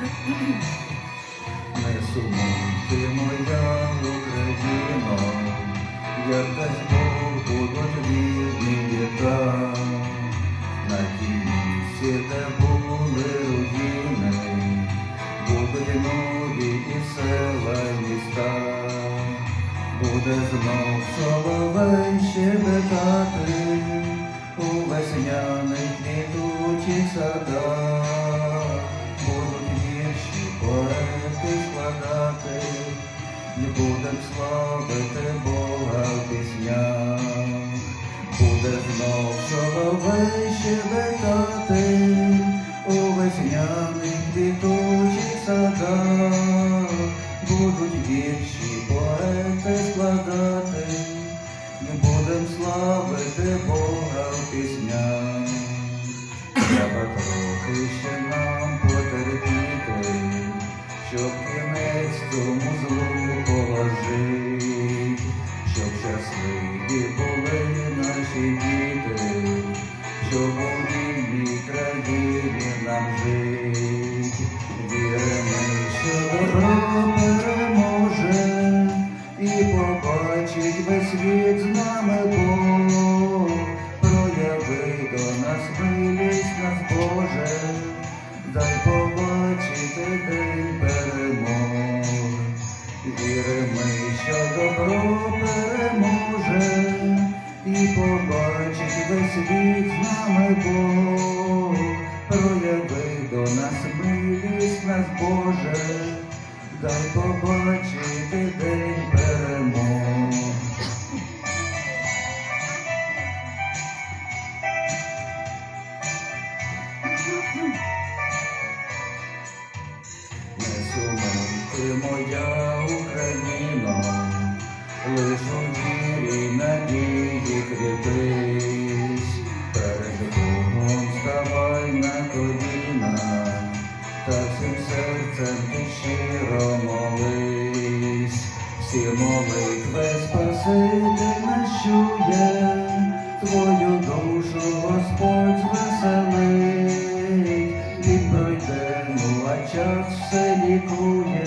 Не сумуй ти моя Україно, як дасть Бог будуть вільні на місці, де були руїни, будуть нові і села, міста, буде знов соловей щебетати славити Бога в піснях. Буде знов соловей щебетати у весняних квітучих садах, будуть вірші поети складати, і будем славити Бога в піснях. Треба трохи ще нам потерпіти, щоб щасливі були наші діти, щоб у вільній країні нам жить. Віримо, що добро переможе, і побачить весь світ з нами Бог. Прояви до нас милість нас Боже, дай побачити день перемоги. Віримо, що добро переможе, побачить весь світ з нами Бог. Прояви до нас милість нас Боже, дай побачити день перемоги. Не сумуй моя Україно, ти щиро молись, всі молитви Спаситель нас твою душу Господь звеселить, він пройде, ну а час все лікує,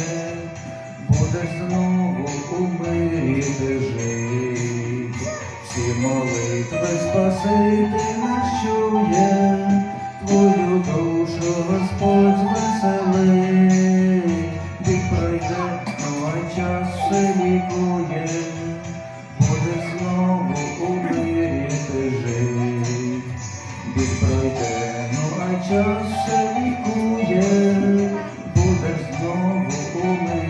будеш знову у мирі ти жить. Всі молитви Спаситель ну а час лікує, будеш знову у мирі ти жить. Біль пройде, ну а час все лікує, будеш знову у